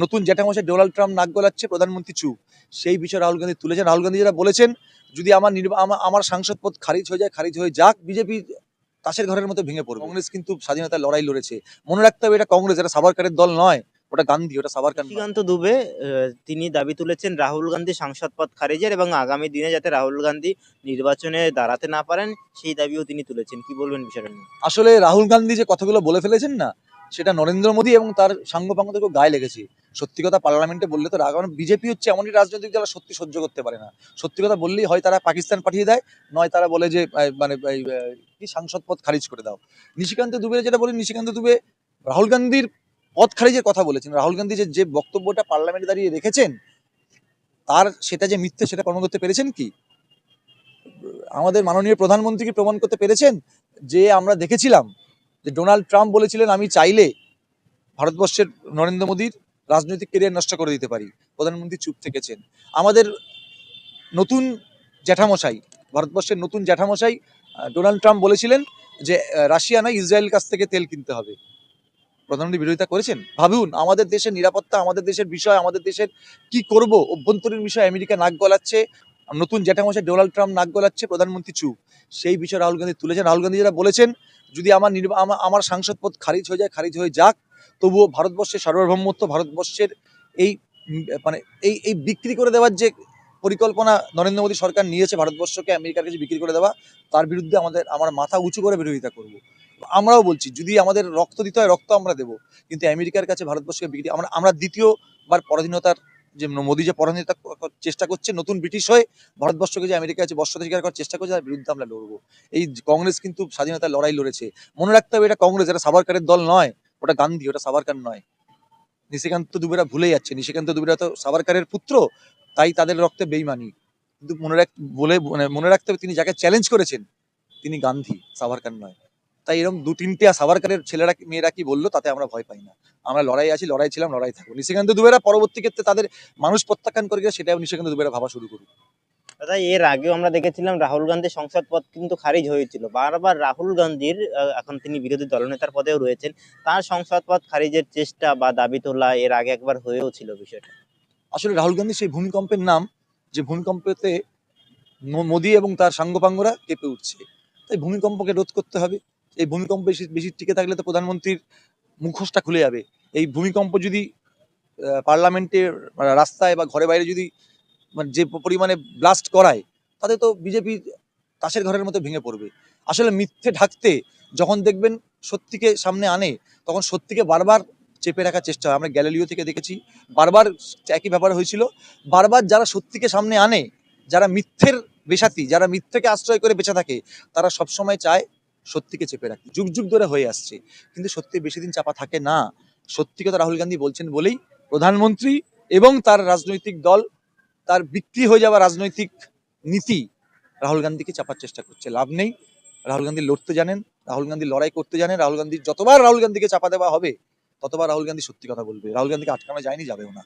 নতুন জ্যাঠামশাই Donald Trump নাক গলাচ্ছে প্রধানমন্ত্রী চুপ। সেই বিষয়ে রাহুল গান্ধী তুলেছেন। রাহুল গান্ধী যেটা বলেছেন যদি আমার আমার সাংসদ পদ খারিজ হয়ে যায় খারিজ হয়ে যাক বিজেপি তাসের ঘরের মতো ভেঙে পড়বে। কংগ্রেস কিন্তু স্বাধীনতার লড়াই লড়েছে। মনে রাখতে হবে এটা কংগ্রেস এটা সাভারকারের দল নয় ওটা গান্ধী ওটা সাভারকার নয়। নিশিকান্ত দুবে তিনি দাবি তুলেছেন রাহুল গান্ধী সাংসদ পদ খারিজের এবং আগামী দিনে যাতে রাহুল গান্ধী নির্বাচনে দাঁড়াতে না পারেন সেই দাবিও তিনি তুলেছেন। কি বলবেন বিষয়টা নিয়ে? আসলে রাহুল গান্ধী যে কথাগুলো বলে ফেলেছেন না সেটা নরেন্দ্র মোদী এবং তার সাঙ্গপাঙ্গদেরকে গায়ে লেগেছে। সত্যি কথা পার্লামেন্টে বললে তো রাগ বিজেপি হচ্ছে এমনই রাজনৈতিক যারা সত্যি সহ্য করতে পারে না। সত্যি কথা বললেই হয় তারা পাকিস্তান পাঠিয়ে দেয়, নয় তারা বলে যে মানে কি সাংসদ পদ খারিজ করে দাও। নিশিকান্ত দুবে যেটা বলি, নিশিকান্ত দুবে রাহুল গান্ধীর পদ খারিজের কথা বলেছেন। রাহুল গান্ধী যে যে বক্তব্যটা পার্লামেন্টে দাঁড়িয়ে রেখেছেন, তার সেটা যে মিথ্যে সেটা প্রমাণ করতে পেরেছেন কি? আমাদের মাননীয় প্রধানমন্ত্রীকে প্রমাণ করতে পেরেছেন? যে আমরা দেখেছিলাম যে ডোনাল্ড ট্রাম্প বলেছিলেন, আমি চাইলে ভারতবর্ষের নরেন্দ্র মোদীর রাজনৈতিক কেরিয়ার নষ্ট করে দিতে পারি। প্রধানমন্ত্রী চুপ থেকেছেন। আমাদের নতুন জ্যাঠামশাই, ভারতবর্ষের নতুন জ্যাঠামশাই ডোনাল্ড ট্রাম্প বলেছিলেন যে রাশিয়া নয় ইসরায়েল কাছ থেকে তেল কিনতে হবে। প্রধানমন্ত্রী বিরোধিতা করেছেন? ভাবুন, আমাদের দেশের নিরাপত্তা, আমাদের দেশের বিষয়, আমাদের দেশের কি করব? অভ্যন্তরীণ বিষয়, আমেরিকা নাক গলাচ্ছে, নতুন জ্যাঠামশাই ডোনাল্ড ট্রাম্প নাক গলাচ্ছে, প্রধানমন্ত্রী চুপ। সেই বিষয়ে রাহুল গান্ধী তুলেছেন। রাহুল গান্ধী যেটা বলেছেন, যদি আমার আমার সাংসদ পদ খারিজ হয়ে যায়, খারিজ হয়ে যাক তবুও ভারতবর্ষের সার্বভৌমত্ব ভারতবর্ষের এই মানে এই এই বিক্রি করে দেওয়ার যে পরিকল্পনা নরেন্দ্র মোদী সরকার নিয়েছে ভারতবর্ষকে, আমেরিকার কাছে বিক্রি করে দেওয়া, তার বিরুদ্ধে আমাদের, আমার মাথা উঁচু করে বিরোধিতা করব। আমরাও বলছি, যদি আমাদের রক্ত দিতে হয়, রক্ত আমরা দেবো। কিন্তু আমেরিকার কাছে ভারতবর্ষকে বিক্রি, আমরা আমরা দ্বিতীয়বার পরাধীনতার যে মোদী যে পরাধীনতা চেষ্টা করছে, নতুন ব্রিটিশ হয়ে ভারতবর্ষকে যে আমেরিকার কাছে বর্ষাধিকার করার চেষ্টা করছে, তার বিরুদ্ধে আমরা লড়বো। এই কংগ্রেস কিন্তু স্বাধীনতার লড়াই লড়েছে। মনে রাখতে হবে এটা কংগ্রেস, এটা সাভারকারের দল নয়। ওটা গান্ধী, ওটা সাভারকার নয়। নিশিকান্ত দুবেরা ভুলে যাচ্ছে। নিশিকান্ত দুবেরা তো সাবারকারের পুত্র, তাই তাদের রক্তে বেইমানি। কিন্তু মনে রাখ, বলে মানে মনে রাখতে হবে তিনি যাকে চ্যালেঞ্জ করেছেন, তিনি গান্ধী, সাভারকার নয়। তাই এরকম দু তিনটে সাভারকারের ছেলেরা মেয়েরা কি বলল, তাতে আমরা ভয় পাই না। আমরা লড়াই আছি, লড়াই ছিলাম, লড়াই থাকব। নিশিকান্ত দুবেরা পরবর্তী ক্ষেত্রে তাদের মানুষ প্রত্যাখ্যান করে গেলে সেটাও নিশিকান্ত দুবেরা ভাবা শুরু করুক। দাদা, এর আগেও আমরা দেখেছিলাম রাহুল গান্ধীর সংসদ পদ কিন্তু খারিজ হয়েছিল। বারবার রাহুল গান্ধীর এখন তিনি বিরোধী দলনেতার পদেও রয়েছেন, তার সংসদ পদ খারিজের চেষ্টা বা দাবি তোলা এর আগে একবার হয়েও ছিল বিষয়টা। আসলে রাহুল গান্ধী সেই ভূমিকম্পের নাম, যে ভূমিকম্পতে মোদি এবং তার সাঙ্গপাঙ্গরা কেঁপে উঠছে। তাই ভূমিকম্পকে রোধ করতে হবে। এই ভূমিকম্প বেশি বেশি টিকে থাকলে তো প্রধানমন্ত্রীর মুখোশটা খুলে যাবে। এই ভূমিকম্প যদি পার্লামেন্টের মানে রাস্তায় বা ঘরে বাইরে যদি মানে যে পরিমাণে ব্লাস্ট করায়, তাতে তো বিজেপি তাসের ঘরের মতো ভেঙে পড়বে। আসলে মিথ্যে ঢাকতে যখন দেখবেন সত্যিকে সামনে আনে, তখন সত্যিকে বারবার চেপে রাখার চেষ্টা হয়। আমরা গ্যালিলিও থেকে দেখেছি, বারবার একই ব্যাপার হয়েছিল। বারবার যারা সত্যিকে সামনে আনে, যারা মিথ্যের বেশাতি, যারা মিথ্যেকে আশ্রয় করে বেঁচে থাকে, তারা সবসময় চায় সত্যিকে চেপে রাখতে। যুগ যুগ ধরে হয়ে আসছে। কিন্তু সত্যি বেশি দিন চাপা থাকে না। সত্যি কথা রাহুল গান্ধী বলছেন বলেই প্রধানমন্ত্রী এবং তার রাজনৈতিক দল তার বিক্রি হয়ে যাওয়া রাজনৈতিক নীতি রাহুল গান্ধীকে চাপার চেষ্টা করছে, লাভ নেই। রাহুল গান্ধী লড়তে জানেন, রাহুল গান্ধী লড়াই করতে জানেন, রাহুল গান্ধী যতবার রাহুল গান্ধীকে চাপা দেওয়া হবে, ততবার রাহুল গান্ধী সত্যি কথা বলবে। রাহুল গান্ধীকে আটকানো যায়নি, যাবেও না।